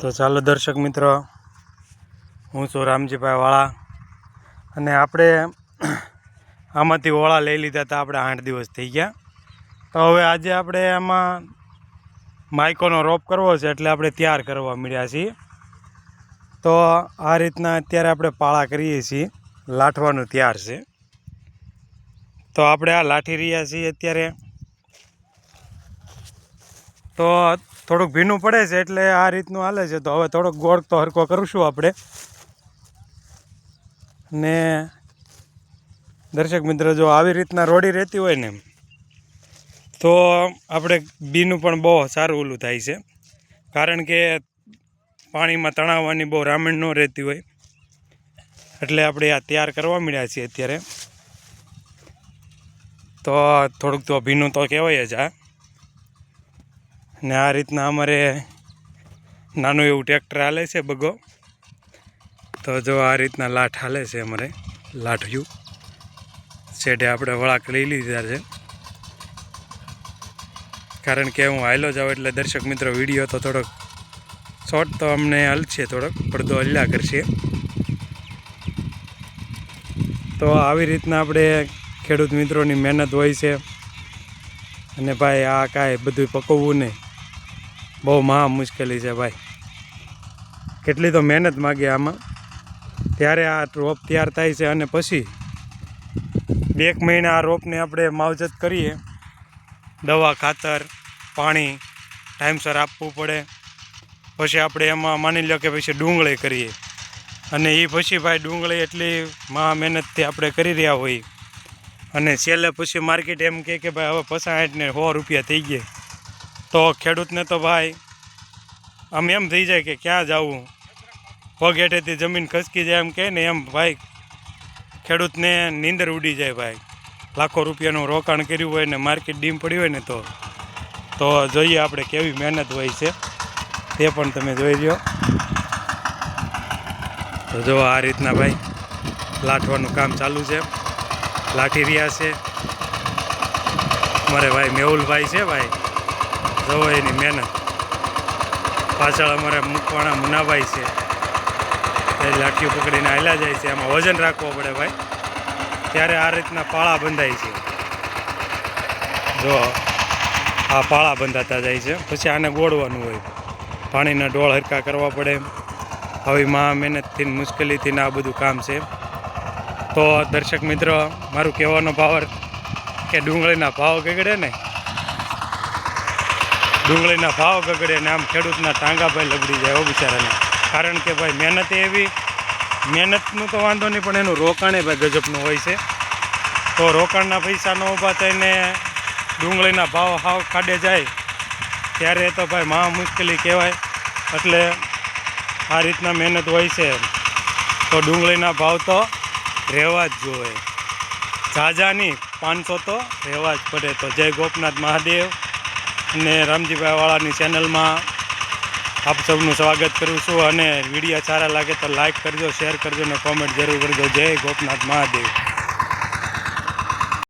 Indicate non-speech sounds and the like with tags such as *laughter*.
તો ચાલો દર્શક મિત્રો, હું છું રામજીભાઈ વાળા અને આપણે *clears throat* આમાંથી ઓળા લઈ લીધા હતા, આપણે આઠ દિવસ થઈ ગયા. તો હવે આજે આપણે આમાં માઇકોનો રોપ કરવો છે એટલે આપણે તૈયાર કરવા મળ્યા છીએ. તો આ રીતના અત્યારે આપણે પાળા કરીએ છીએ, લાઠવાનું તૈયાર છે. તો આપણે આ લાઠી રહ્યા છીએ અત્યારે. તો થોડુંક ભીનું પડે છે એટલે આ રીતનું હાલે છે. તો હવે થોડોક ગોળ તો હરકો કરીશું આપણે. ને દર્શક મિત્ર, જો આવી રીતના રોડી રહેતી હોય ને, તો આપણે બીનું પણ બહુ સારું ઓલું થાય છે. કારણ કે પાણીમાં તણાવવાની બહુ રામણ ન રહેતી હોય. એટલે આપણે આ તૈયાર કરવા મળ્યા છીએ અત્યારે. તો થોડુંક તો ભીનું તો કહેવાય જ આ. ને આ રીતના અમારે નાનું એવું ટ્રેક્ટર હાલે છે બગો. તો જો આ રીતના લાઠ હાલે છે અમારે, લાઠિયું. છેડે આપણે વળાક લઈ લીધા છે. કારણ કે હું હાયલો જાઉં એટલે દર્શક મિત્રો વીડિયો તો થોડોક શોર્ટ તો અમને હલશે થોડોક, પડદો હલ્યા કરશે. તો આવી રીતના આપણે ખેડૂત મિત્રોની મહેનત હોય છે. અને ભાઈ આ કાંઈ બધું પકવવું નહીં. બહુ મહા મુશ્કેલી છે ભાઈ. કેટલી તો મહેનત માગી આમાં. ત્યારે આ રોપ તૈયાર થાય છે અને પછી બે એક મહિના આ રોપને આપણે માવજત કરીએ. દવા, ખાતર, પાણી, ટાઈમસર આપવું પડે. પછી આપણે એમાં માની લો કે પછી ડુંગળી કરીએ. અને એ પછી ભાઈ ડુંગળી એટલી મહા મહેનતથી આપણે કરી રહ્યા હોઈએ અને છેલ્લે પછી માર્કેટ એમ કહે કે ભાઈ હવે પસાઠ ને સો રૂપિયા થઈ ગયા. તો ખેડૂતને તો ભાઈ, આમ એમ થઈ જાય કે ક્યાં જવું? પગ જમીન ખસકી જાય એમ કહે ને એમ ભાઈ, ખેડૂતને નીંદર ઉડી જાય ભાઈ. લાખો રૂપિયાનું રોકાણ કર્યું હોય ને માર્કેટ ડીમ પડ્યું હોય ને તો તો જોઈએ આપણે કેવી મહેનત હોય છે. તે પણ તમે જોઈ લો તો જો આ રીતના ભાઈ, લાઠવાનું કામ ચાલુ છે. લાઠી રહ્યા છે. મારે ભાઈ મેહુલભાઈ છે ભાઈ. જોવો એની મહેનત. પાછળ અમારે મૂકવાના મુનાભાઈ છે. એ લાઠીઓ પકડીને હાલ્યા જાય છે. એમાં વજન રાખવો પડે ભાઈ. ત્યારે આ રીતના પાળા બંધાય છે. જો, આ પાળા બંધાતા જાય છે. પછી આને ગોળવાનું હોય. પાણીના ડોળ હરકા કરવા પડે. આવી મહા મહેનતથી મુશ્કેલીથી આ બધું કામ છે. તો દર્શક મિત્રો, મારું કહેવાનો પાવર કે ડુંગળીના ભાવ ગગડે ને? ડુંગળીના ભાવ ગગડે ને આમ ખેડૂતના ટાંગા ભાઈ લગડી જાય એવો બિચારાને. કારણ કે ભાઈ મહેનત એવી, મહેનતનું તો વાંધો નહીં, પણ એનું રોકાણ એ ભાઈ ગજબનું હોય છે. તો રોકાણના પૈસા ન ઊભા થઈને ડુંગળીના ભાવ હાવ ખાડે જાય, ત્યારે તો ભાઈ મહા મુશ્કેલી કહેવાય. એટલે આ રીતના મહેનત હોય છે. તો ડુંગળીના ભાવ તો રહેવા જ જોઈએ. ઝાઝાની પાંચસો તો રહેવા જ પડે. તો જય ગોપનાથ મહાદેવ. અને રામજીભાઈ વાળાની ચેનલમાં આપ સૌનું સ્વાગત કરું છું અને વીડિયો સારા લાગે તો લાઇક કરજો, શેર કરજો અને કોમેન્ટ જરૂર કરજો. જય ગોપનાથ મહાદેવ.